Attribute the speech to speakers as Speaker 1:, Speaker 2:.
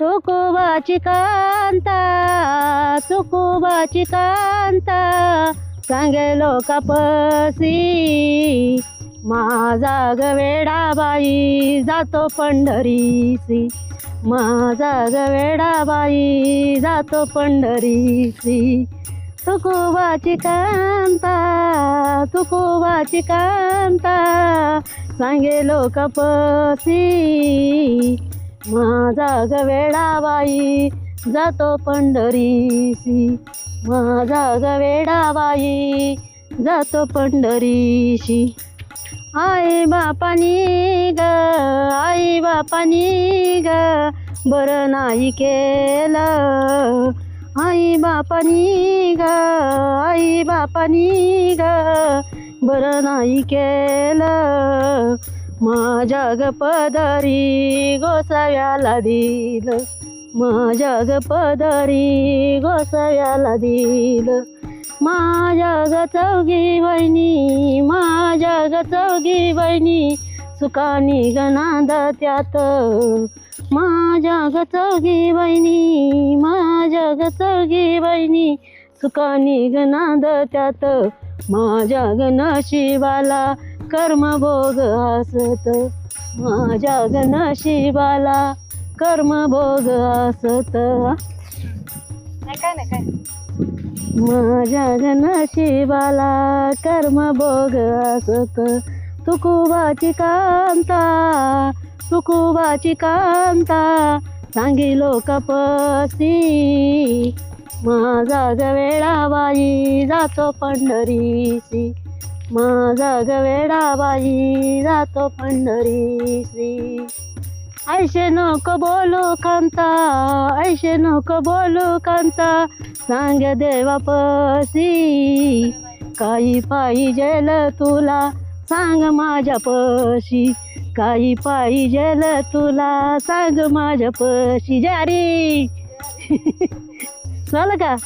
Speaker 1: तुकोबाची कांता तुकोबाची कांता सांगे लोकापसी. माझा गवेडा बाई जातो पंढरीसी. माझा गवेडा बाई जातो पंढरीसी. तुकोबाची कांता तुकोबाची कांता सांगे लोकापसी. माझा गवेडा बाई जातो पंढरीशी. माझा गवेडा बाई जातो पंढरीशी. आई बापानी ग आई बापानी ग बरं नाही केलं. आई बापानी ग आई बापानी ग बरं नाही केलं. माझ्या ग पदरी गोसाव्याला दिलं. माझ्या ग पदरी गोसाव्याला दिलं. माझ्या ग चौघी बहिणी माझ्या ग चौघी बहिणी सुखानी ग नांद त्यात. माझ्या ग चौघी बहिणी माझ्या ग चौघी बहिणी सुखानी ग नांद त्यात. माझ्या ग नशिबाला कर्मभोग असत. माझ्या ग कर्मभोग असत.
Speaker 2: नाही काय नाही काय
Speaker 1: माझ्या ग कर्मभोग असत. तुकुबाची कांता तुकुबाची कांता सांगी लोकपसी माझा गवेळा बाई जातो पंढरीसी माझा गवेडा बाई जातो श्री ऐशे नको बोलू कांता ऐशे नको बोलू कांता सांग देवापसी काही पाहिजेल तुला सांग माझ्या पशी काही पाहिजेल तुला सांग माझ्या पशी जारी झालं का?